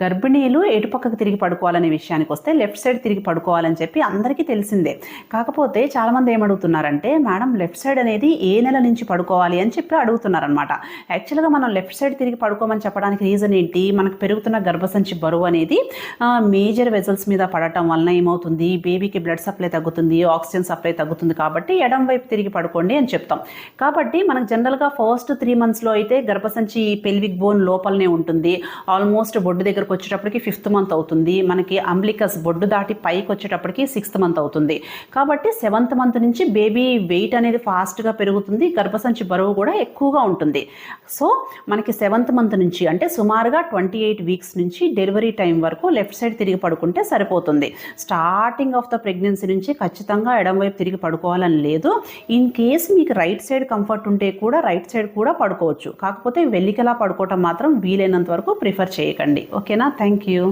గర్భిణీలు ఎటుపక్కకు తిరిగి పడుకోవాలనే విషయానికి వస్తే లెఫ్ట్ సైడ్ తిరిగి పడుకోవాలని చెప్పి అందరికీ తెలిసిందే. కాకపోతే చాలామంది ఏమడుగుతున్నారంటే మేడం లెఫ్ట్ సైడ్ అనేది ఏ నెల నుంచి పడుకోవాలి? అని చెప్పి అడుగుతున్నారనమాట యాక్చువల్గా మనం లెఫ్ట్ సైడ్ తిరిగి పడుకోమని చెప్పడానికి రీజన్ ఏంటి? మనకు పెరుగుతున్న గర్భసంచి బరువు అనేది మేజర్ వెజల్స్ మీద పడటం వలన ఏమవుతుంది? బేబీకి బ్లడ్ సప్లై తగ్గుతుంది ఆక్సిజన్ సప్లై తగ్గుతుంది కాబట్టి ఎడం వైపు తిరిగి పడుకోండి అని చెప్తాం. కాబట్టి మనకు జనరల్గా ఫస్ట్ త్రీ మంత్స్లో అయితే గర్భసంచి పెల్విక్ బోన్ లోపలనే ఉంటుంది. ఆల్మోస్ట్ బొడ్డు దగ్గర దగ్గరకు వచ్చేటప్పటికి ఫిఫ్త్ మంత్ అవుతుంది. మనకి అంబ్లికస్ బొడ్డు దాటి పైకి వచ్చేటప్పటికి సిక్స్త్ మంత్ అవుతుంది. కాబట్టి సెవెంత్ మంత్ నుంచి బేబీ వెయిట్ అనేది ఫాస్ట్గా పెరుగుతుంది. గర్భసంచి బరువు కూడా ఎక్కువగా ఉంటుంది. సో మనకి సెవెంత్ మంత్ నుంచి అంటే సుమారుగా ట్వంటీ ఎయిట్ వీక్స్ నుంచి డెలివరీ టైం వరకు లెఫ్ట్ సైడ్ తిరిగి పడుకుంటే సరిపోతుంది. స్టార్టింగ్ ఆఫ్ ద ప్రెగ్నెన్సీ నుంచి ఖచ్చితంగా ఎడం వైపు తిరిగి పడుకోవాలని లేదు. ఇన్ కేస్ మీకు రైట్ సైడ్ కంఫర్ట్ ఉంటే కూడా రైట్ సైడ్ కూడా పడుకోవచ్చు. కాకపోతే వెళ్ళికలా పడుకోవటం మాత్రం వీలైనంత వరకు ప్రిఫర్ చేయకండి. ఓకే ಓಕೆನಾ ಥ್ಯಾಂಕ್ ಯು